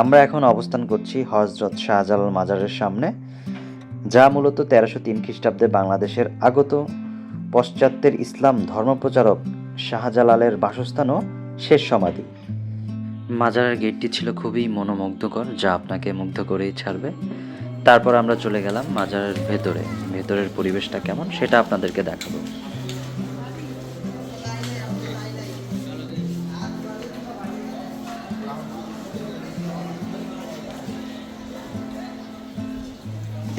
আমরা এখন অবস্থান করছি হজরত শাহজালাল মাজারের সামনে, যা মূলত তেরোশো তিন খ্রিস্টাব্দে বাংলাদেশের আগত পশ্চাত্যের ইসলাম ধর্মপ্রচারক শাহজালালের বাসস্থান ও শেষ সমাধি। মাজারের গেটটি ছিল খুবই মনোমুগ্ধকর, যা আপনাকে মুগ্ধ করেই ছাড়বে। তারপর আমরা চলে গেলাম মাজারের ভেতরে। ভেতরের পরিবেশটা কেমন সেটা আপনাদেরকে দেখাবো।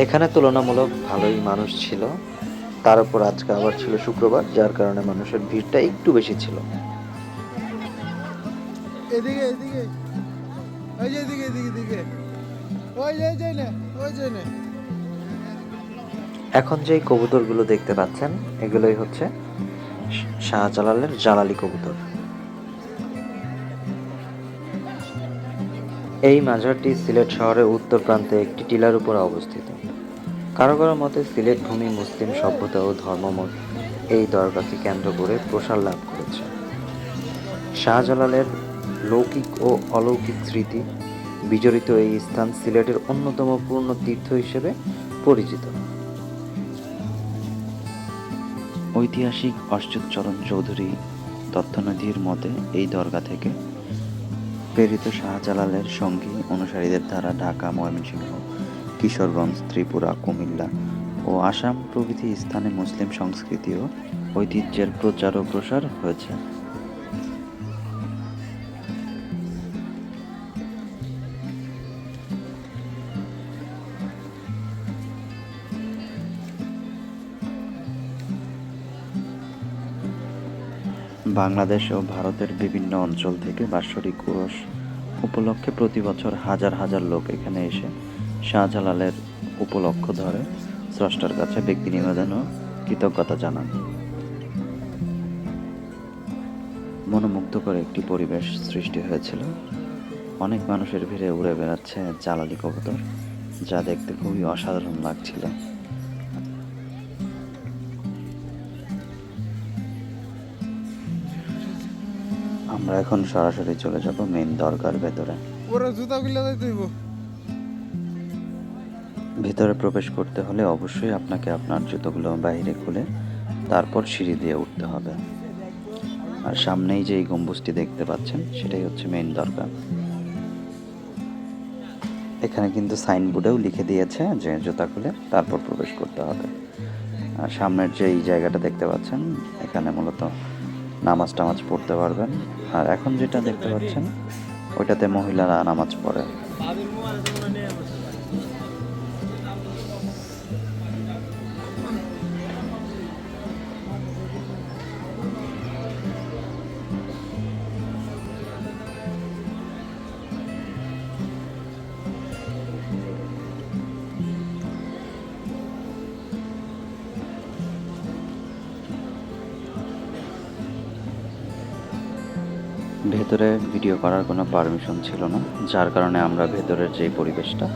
এখানে তুলনামূলক ভালোই মানুষ ছিল। তার উপর আজকে আবার ছিল শুক্রবার যার কারণে মানুষের ভিড়টা একটু বেশি ছিল। এদিকে এদিকে। ওই যে এদিকে এদিকে এদিকে। ওই যে যে নে ওই যে নে। এখন যেই কবুতরগুলো দেখতে পাচ্ছেন এগুলোই হচ্ছে শাহজালালের জালালি কবুতর। এই মাজারটি সিলেট শহরের উত্তর প্রান্তে একটি টিলার উপর অবস্থিত। কারও কারও মতে সিলেট ভূমি মুসলিম সভ্যতা ও ধর্মমত এই দরগাকে কেন্দ্র করে প্রসার লাভ করেছে। শাহজালালের লৌকিক ও অলৌকিক স্মৃতি বিজড়িত এই স্থান সিলেটের অন্যতম পূর্ণ তীর্থ হিসেবে পরিচিত। ঐতিহাসিক অচ্যুতচরণ চৌধুরী তথ্যনথির মতে এই দরগা থেকে প্রেরিত শাহজালালের সঙ্গী অনুসারীদের দ্বারা ঢাকা, ময়মনসিংহ, কিশোরগঞ্জ, ত্রিপুরা, কুমিল্লা ও আসাম প্রভৃতি স্থানে মুসলিম সংস্কৃতি ও ঐতিহ্যের প্রচার ও প্রসার হয়েছে। বাংলাদেশ ও ভারতের বিভিন্ন অঞ্চল থেকে বাৎসরিক উরস উপলক্ষে প্রতি বছর হাজার হাজার লোক এখানে এসে শাহজালালের উপলক্ষ ধরে। স্রষ্টার কাছে ব্যক্তি নিবেদন ও কৃতজ্ঞতা জানান। মনোমুগ্ধকর একটি পরিবেশ সৃষ্টি হয়েছিল। অনেক মানুষের ভিড়ে উড়ে বেড়াচ্ছে জালালি কবুতর, যা দেখতে খুবই অসাধারণ লাগছিল। আমরা এখন সরাসরি চলে যাব মেন দরগার ভেতরে। ওরা জুতা গুলো হইব ভেতরে প্রবেশ করতে হলে অবশ্যই আপনাকে আপনার জুতোগুলো বাইরে খুলে তারপর সিঁড়ি দিয়ে উঠতে হবে। আর সামনেই যে এই গম্বুজটি দেখতে পাচ্ছেন সেটাই হচ্ছে মেইন দরগা। এখানে কিন্তু সাইনবোর্ডেও লিখে দিয়েছে যে জুতা খুলে তারপর প্রবেশ করতে হবে। আর সামনের যে এই জায়গাটা দেখতে পাচ্ছেন এখানে মূলত নামাজ টামাজ পড়তে পারবেন। আর এখন যেটা দেখতে পাচ্ছেন ওইটাতে মহিলারা নামাজ পড়ে। ভেতরে ভিডিও করার কোনো পারমিশন ছিল না, যার কারণে আমরা ভেতরের যে পরিবেশটা,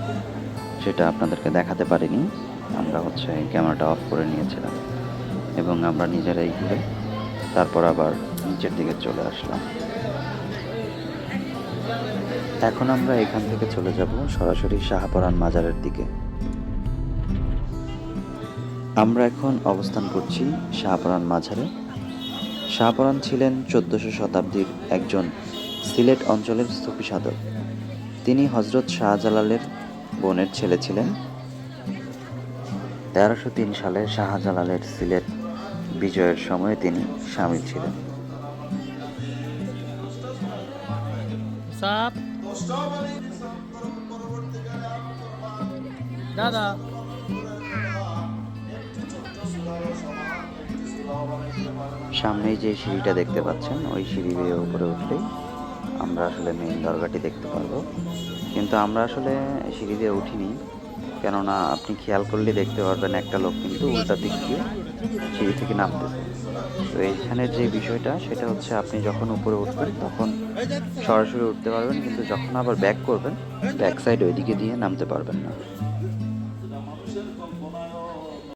সেটা আপনাদেরকে দেখাতে পারিনি। আমরা হচ্ছে ক্যামেরাটা অফ করে নিয়েছিলাম এবং আমরা নিজেরাই ঘুরে তারপর আবার নিচের দিকে চলে আসলাম। এখন আমরা এখান থেকে চলে যাব সরাসরি শাহপরান মাজারের দিকে। আমরা এখন অবস্থান করছি শাহপরান মাজারে। শাহপরান ছিলেন চোদ্দশো শতাব্দীর একজন সিলেট অঞ্চলের স্থপি সাধক তিনি হজরত শাহজালালের বোনের ছেলে ছিলেন। তেরোশো তিন সালে শাহজালালের সিলেট বিজয়ের সময়ে তিনি সামিল ছিলেন। দাদা। সামনেই যে সিঁড়িটা দেখতে পাচ্ছেন, ওই সিঁড়ি বেয়ে উপরে উঠলেই আমরা আসলে মেইন দরগাটি দেখতে পারব। কিন্তু আমরা আসলে সিঁড়ি দিয়ে উঠিনি, কেননা আপনি খেয়াল করলে দেখতে পারবেন একটা লোক কিন্তু উল্টা দিক দিয়ে সিঁড়ি থেকে নামতেছে। তো এইখানের যে বিষয়টা, সেটা হচ্ছে আপনি যখন উপরে উঠবেন, তখন সরাসরি উঠতে পারবেন, কিন্তু যখন আবার ব্যাক করবেন ব্যাক সাইড ওইদিকে দিয়ে নামতে পারবেন না।